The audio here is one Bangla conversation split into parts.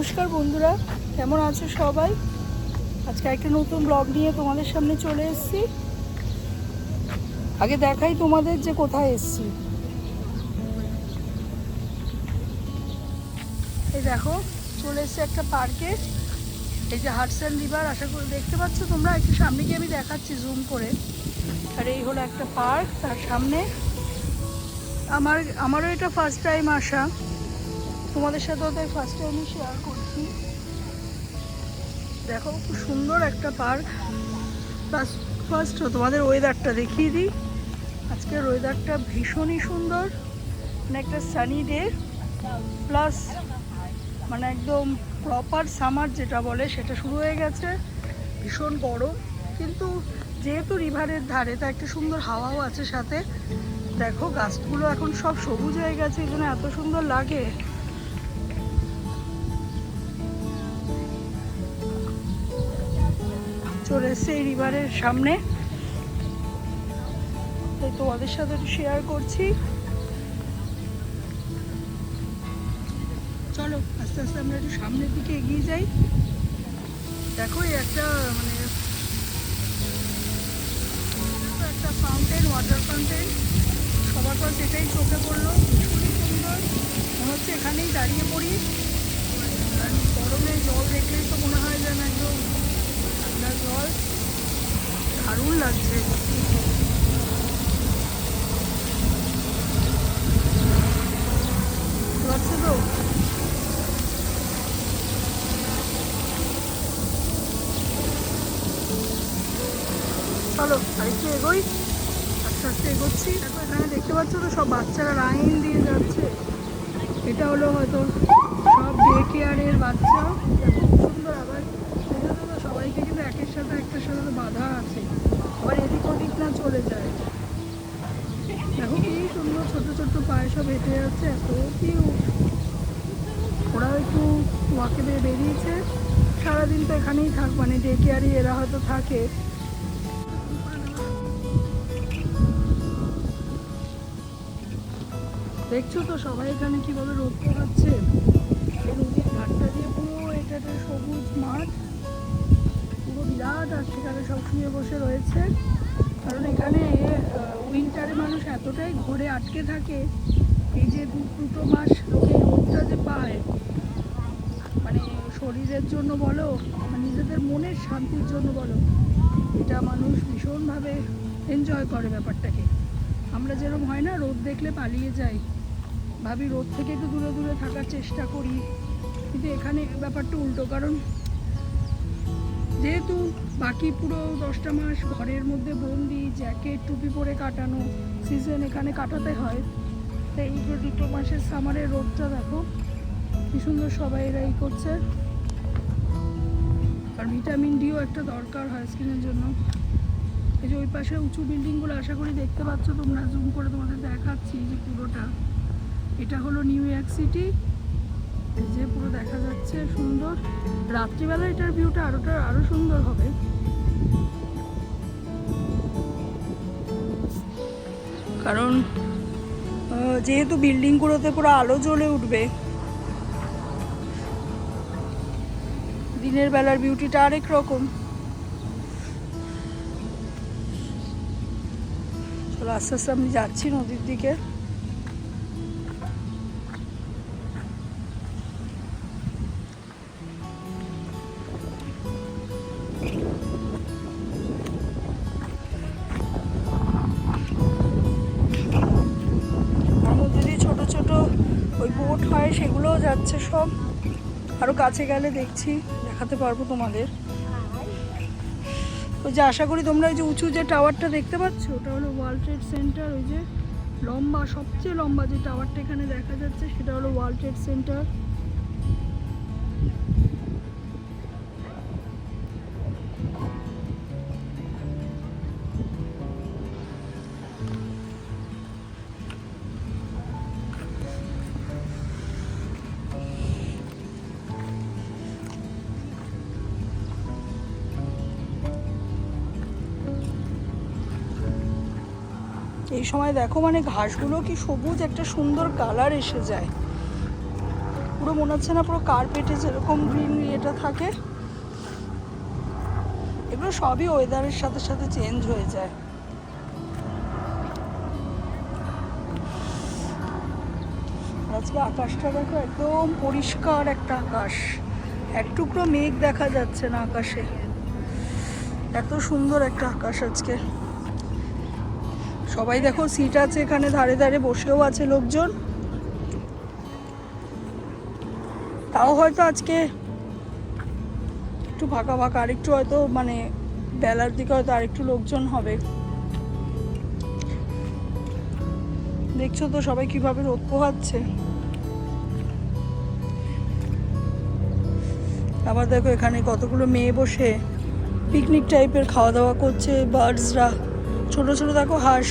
নমস্কার বন্ধুরা, কেমন আছো সবাই? আজকে একটা নতুন ব্লগ নিয়ে তোমাদের সামনে চলে এসেছি। আগে দেখাই তোমাদের যে কোথায় এসেছি। এই দেখো, চলে এসেছে একটা পার্কে এই যে হাটসান রিভার আশা করি দেখতে পাচ্ছ তোমরা? একটু সামনে গিয়ে আমি দেখাচ্ছি জুম করে। আর এই হলো একটা পার্ক তার সামনে। আমার, আমারও এটা ফার্স্ট টাইম আসা। তোমাদের সাথেও তাই ফার্স্ট টাইমই শেয়ার করছি। দেখো, খুব সুন্দর একটা পার্ক ফার্স্ট তোমাদের ওয়েদারটা দেখিয়ে দিই। আজকের ওয়েদারটা ভীষণই সুন্দর। মানে একটা সানি ডে প্লাস মানে একদম প্রপার সামার যেটা বলে, সেটা শুরু হয়ে গেছে। ভীষণ গরম। কিন্তু যেহেতু রিভারের ধারে তা একটা সুন্দর হাওয়াও আছে সাথে। দেখো, গাছগুলো এখন সব সবুজ হয়ে গেছে। জন্য এত সুন্দর লাগে। চলে এসছে এই রিভারের সামনে। তাই তোমাদের সাথে শেয়ার করছি। চলো, আস্তে আস্তে আমরা একটু সামনের দিকে এগিয়ে যাই। দেখো একটা মানে একটা ফাউন্টেন ওয়াটার ফাউন্টেন সবার পর সেটাই চোখে পড়ল। খুবই সুন্দর। মনে হচ্ছে এখানেই দাঁড়িয়ে পড়ি। গরমে জল দেখলেই তো মনে হয় যেন একদম ঠান্ডা জল। দারুণ লাগছে। পারছ তো? চলো, আরেকটু এগোই। আস্তে আস্তে এগোচ্ছি। এখানে দেখতে পাচ্ছ তো সব বাচ্চারা লাইন দিয়ে যাচ্ছে। এটা হলো হয়তো সব ডে কেয়ারের বাচ্চা। সুন্দর আবার। তো সবাইকে কিন্তু একের সাথে একটার সাথে তো বাধা আছে। আবার এদিক ওদিক না চলে যায়। দেখো কি সুন্দর ছোট ছোট পায়ে সব হেঁটে যাচ্ছে, এত কিউট ওরাও একটু ওয়াকে দিয়ে বেরিয়েছে। সারাদিন তো এখানেই থাক মানে ডে কেয়ারই এরা হয়তো থাকে। দেখছ তো সবাই এখানে কীভাবে রোদ পোহাচ্ছে? এই নদীর ঘাটটা দিয়ে পুরো এটা সবুজ মাঠ। আর সেখানে সব শুয়ে বসে রয়েছে। কারণ এখানে উইন্টারে মানুষ এতটাই ঘরে, আটকে থাকে, এই যে দুটো মাস লোকে রোদটা যে পায় মানে শরীরের জন্য বলো নিজেদের মনের শান্তির জন্য বলো, এটা মানুষ ভীষণভাবে এনজয় করে ব্যাপারটাকে। আমরা যেরকম হয় না, রোদ দেখলে পালিয়ে যাই। ভাবি রোদ থেকে একটু দূরে দূরে থাকার চেষ্টা করি। কিন্তু এখানে ব্যাপারটা উল্টো, কারণ যেহেতু বাকি পুরো দশটা মাস ঘরের মধ্যে বন্দি জ্যাকেট টুপি পরে কাটানো সিজন এখানে কাটাতে হয়, তাই এই দুটো মাসের সামারের রোদটা দেখো, কি সুন্দর সবাই এরা এই করছে। আর ভিটামিন ডিও একটা দরকার হয় স্কিনের জন্য। এই যে ওই পাশে উঁচু বিল্ডিংগুলো আশা করি দেখতে পাচ্ছ তোমরা জুম করে তোমাদের দেখাচ্ছি যে পুরোটা। এটা হলো নিউ ইয়র্ক সিটি এই যে পুরো দেখা যাচ্ছে সুন্দর। রাত্রিবেলা এটার ভিউটা আরোটা আরও সুন্দর হবে। কারণ যেহেতু বিল্ডিংগুলোতে পুরো আলো জ্বলে উঠবে, দিনের বেলার বিউটিটা আরেক রকম। চলো আস্তে আস্তে আমি যাচ্ছি নদীর দিকে। হয় যাচ্ছে সব। আরও কাছে গেলে দেখছি, দেখাতে পারব তোমাদের। ওই যে আশা করি তোমরা ওই যে উঁচু যে টাওয়ারটা দেখতে পাচ্ছ, ওটা হলো ওয়ার্ল্ড ট্রেড সেন্টার, ওই যে লম্বা, সবচেয়ে লম্বা যে টাওয়ারটা এখানে দেখা যাচ্ছে, সেটা হলো ওয়ার্ল্ড ট্রেড সেন্টার। এই সময় দেখো মানে ঘাসগুলো কি সবুজ একটা সুন্দর কালার এসে যায়। পুরো মনে হচ্ছে না পুরো কার্পেটে যেরকম গ্রিন এটা থাকে। এগুলো সবই ওয়েদারের সাথে সাথে চেঞ্জ হয়ে যায়। আজকে আকাশটা দেখো একদম পরিষ্কার একটা আকাশ। এক টুকরো মেঘ দেখা যাচ্ছে না আকাশে। এত সুন্দর একটা আকাশ আজকে। সবাই দেখো সিট আছে এখানে, ধারে ধারে বসেও আছে লোকজন। তাও হয়তো আজকে একটু ফাঁকা ফাঁকা, আরেকটু হয়তো মানে বেলার দিকে হয়তো আরেকটু লোকজন হবে। দেখছ তো সবাই কীভাবে রোদ পোহাচ্ছে। আবার দেখো এখানে কতগুলো মেয়ে বসে পিকনিক টাইপের খাওয়া দাওয়া করছে বার্ডসরা ছোট ছোট দেখো হাঁস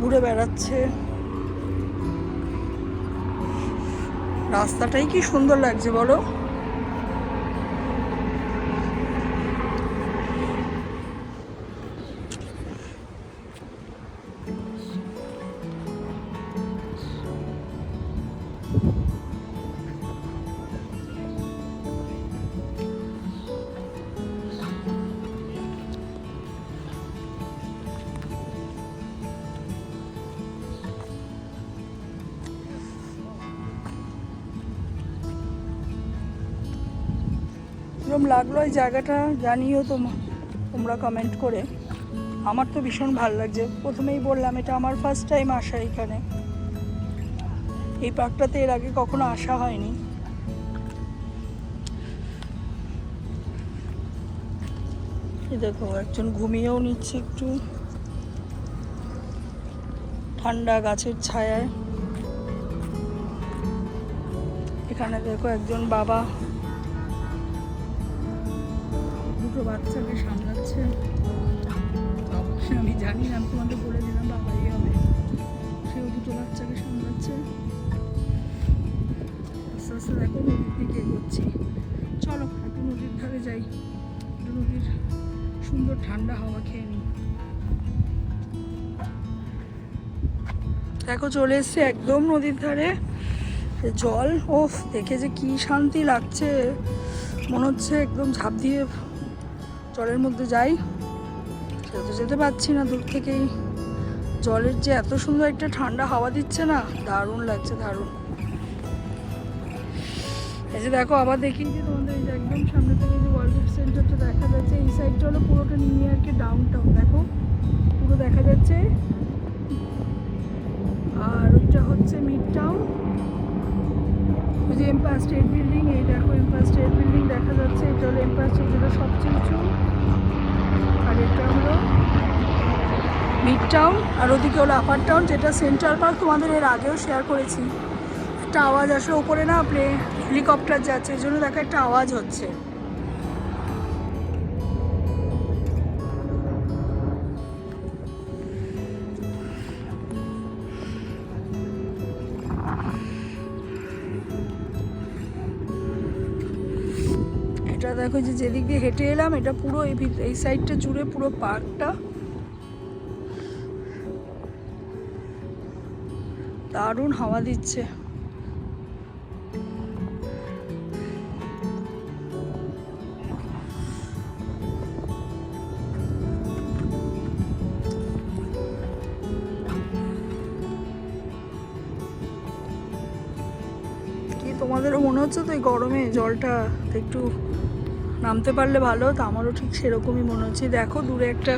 ঘুরে বেড়াচ্ছে। রাস্তাটাই কি সুন্দর লাগছে বলো? কিরম লাগল এই জায়গাটা জানিও তোমা, তোমরা কমেন্ট করে। আমার তো ভীষণ ভালো লাগছে। প্রথমেই বললাম, এটা আমার ফার্স্ট টাইম আসা এখানে। এই পার্কটাতে এর আগে কখনো আসা হয়নি। দেখো, একজন ঘুমিয়েও নিচ্ছে একটু। ঠান্ডা গাছের ছায়ায়। এখানে দেখো একজন বাবা দুটো বাচ্চাকে সামলাচ্ছে। আমি জানি না, আমি তোমাদের বলে দিলাম, বাবাই হবে। সেও দুটো বাচ্চাকে সামলাচ্ছে। আস্তে আস্তে দেখো নদীর দিকে এগোচ্ছি। চলো, একটু নদীর ধারে যাই। একটু নদীর সুন্দর ঠান্ডা হাওয়া খেয়ে নিই। দেখো, চলে এসছে একদম নদীর ধারে। জল, ওফ, দেখে যে কি শান্তি লাগছে। মনে হচ্ছে একদম ঝাঁপ দিয়ে জলের মধ্যে যাই, সেটা তো যেতে পারছি না দূর থেকেই। জলের যে এত সুন্দর একটা ঠান্ডা হাওয়া দিচ্ছে না, দারুণ লাগছে, দারুণ। এই যে দেখো, আবার দেখি যে তোমাদের এই যে একদম সামনে থেকে যে ওয়ার্ল্ড সেন্টারটা দেখা যাচ্ছে, এই সাইডটা হলো পুরোটা নিউ ইয়র্কের ডাউন টাউন দেখো। পুরো দেখা যাচ্ছে। আর ওইটা হচ্ছে মিড টাউন ওই যে এম্পায়ার স্টেট বিল্ডিং এই এম্পায়ার স্টেট বিল্ডিং দেখা যাচ্ছে, এটা হলো এম্পায়ার যেটা সবচেয়ে উঁচু। আর এটা হলো মিড টাউন আর ওদিকে হলো আপার টাউন যেটা সেন্ট্রাল পার্ক তোমাদের এর আগেও শেয়ার করেছি। একটা আওয়াজ আসে, ওপরে না আপনি হেলিকপ্টার যাচ্ছে এই জন্য দেখো একটা আওয়াজ হচ্ছে। এটা দেখো যে যেদিক দিয়ে হেঁটে এলাম, এটা পুরো এই এই সাইডটা জুড়ে পুরো পার্কটা। দারুণ হাওয়া দিচ্ছে। তোমাদেরও মনে হচ্ছে তো এই গরমে জলটা একটু নামতে পারলে ভালো, তো আমারও ঠিক সেরকমই মনে হচ্ছে। দেখো, দূরে একটা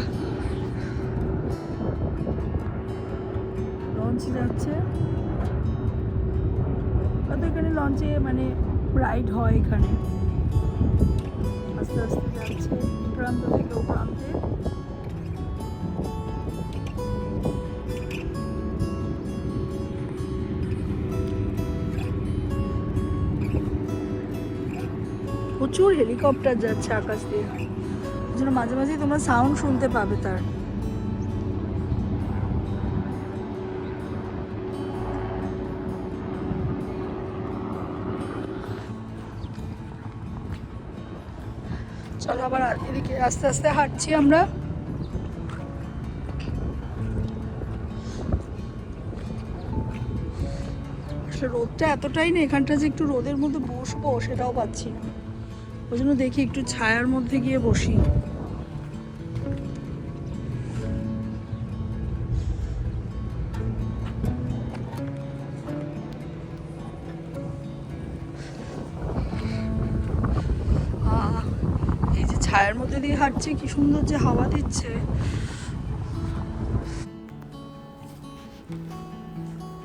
লঞ্চ যাচ্ছে। হয়তো এখানে লঞ্চে মানে রাইড হয় এখানে। আস্তে আস্তে যাচ্ছে, প্রান্ত থেকে ও প্রান্তে। প্রচুর হেলিকপ্টার যাচ্ছে আকাশ দিয়ে। জন্য মাঝে মাঝেই তোমরা সাউন্ড শুনতে পাবে তার। চলো আবার এদিকে আস্তে আস্তে হাঁটছি আমরা। রোদটা এতটাই না, এখানটা যে একটু রোদের মধ্যে বসবো সেটাও পাচ্ছি না। ওই জন্য দেখি একটু ছায়ার মধ্যে গিয়ে বসি। আহ, এই যে ছায়ার মধ্যে দিয়ে হাঁটছে কি সুন্দর যে হাওয়া দিচ্ছে।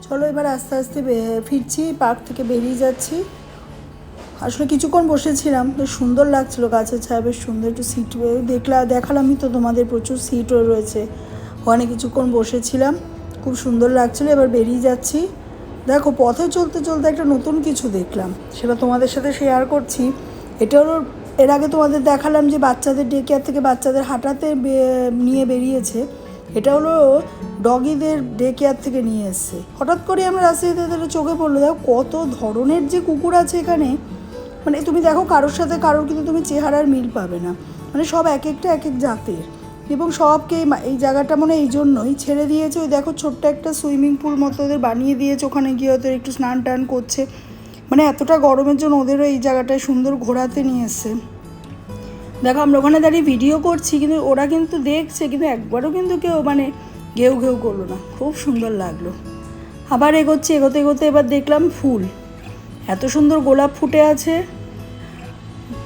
চলো এবার আস্তে আস্তে ফিরছি পার্ক থেকে বেরিয়ে যাচ্ছি। আসলে কিছুক্ষণ বসেছিলাম, বেশ সুন্দর লাগছিল গাছের ছায়া, বেশ সুন্দর একটু সিট দেখলা, দেখালামই তো তোমাদের প্রচুর সিটও রয়েছে। ওখানে কিছুক্ষণ বসেছিলাম, খুব সুন্দর লাগছিল, এবার বেরিয়ে যাচ্ছি। দেখো, পথে চলতে চলতে একটা নতুন কিছু দেখলাম, সেটা তোমাদের সাথে শেয়ার করছি। এটা হলো এর আগে তোমাদের দেখালাম যে বাচ্চাদের ডে কেয়ার থেকে বাচ্চাদের হাঁটাতে নিয়ে বেরিয়েছে। এটা হলো ডগিদের ডে কেয়ার থেকে নিয়ে এসছে। হঠাৎ করে আমরা রাস্তায় চোখে পড়ল, দেখো কত ধরনের যে কুকুর আছে এখানে। মানে তুমি দেখো কারোর সাথে কারোর কিন্তু তুমি চেহারার মিল পাবে না। মানে সব এক একটা, এক এক জাতের। এবং সবকে এই জায়গাটা মানে এই জন্যই ছেড়ে দিয়েছে। ওই দেখো ছোট্ট একটা সুইমিং পুল মতো ওদের বানিয়ে দিয়েছে। ওখানে গিয়ে ওদের একটু স্নান টান করছে। মানে এতটা গরমের জন্য ওদেরও এই জায়গাটায় সুন্দর ঘোরাতে নিয়ে এসছে। দেখো আমরা ওখানে দাঁড়িয়ে ভিডিও করছি, কিন্তু ওরা কিন্তু দেখছে, কিন্তু একবারও কিন্তু কেউ মানে ঘেউ ঘেউ করল না। খুব সুন্দর লাগল। আবার এগোচ্ছে, এগোতে এগোতে এবার দেখলাম ফুল। এত সুন্দর গোলাপ ফুটে আছে।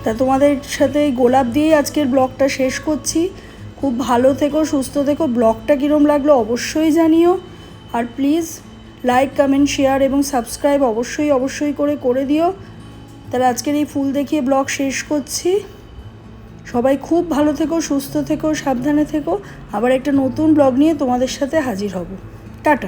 তা তোমাদের সাথে এই গোলাপ দিয়েই আজকের ব্লগটা শেষ করছি। খুব ভালো থেকো, সুস্থ থেকো। ব্লগটা কীরম লাগল অবশ্যই জানিও। আর প্লিজ লাইক, কমেন্ট, শেয়ার এবং সাবস্ক্রাইব অবশ্যই অবশ্যই করে করে দিও। তাহলে আজকের এই ফুল দেখিয়ে ব্লগ শেষ করছি। সবাই খুব ভালো থেকো, সুস্থ থেকো, সাবধানে থেকো। আবার একটা নতুন ব্লগ নিয়ে তোমাদের সাথে হাজির হব। টাটা।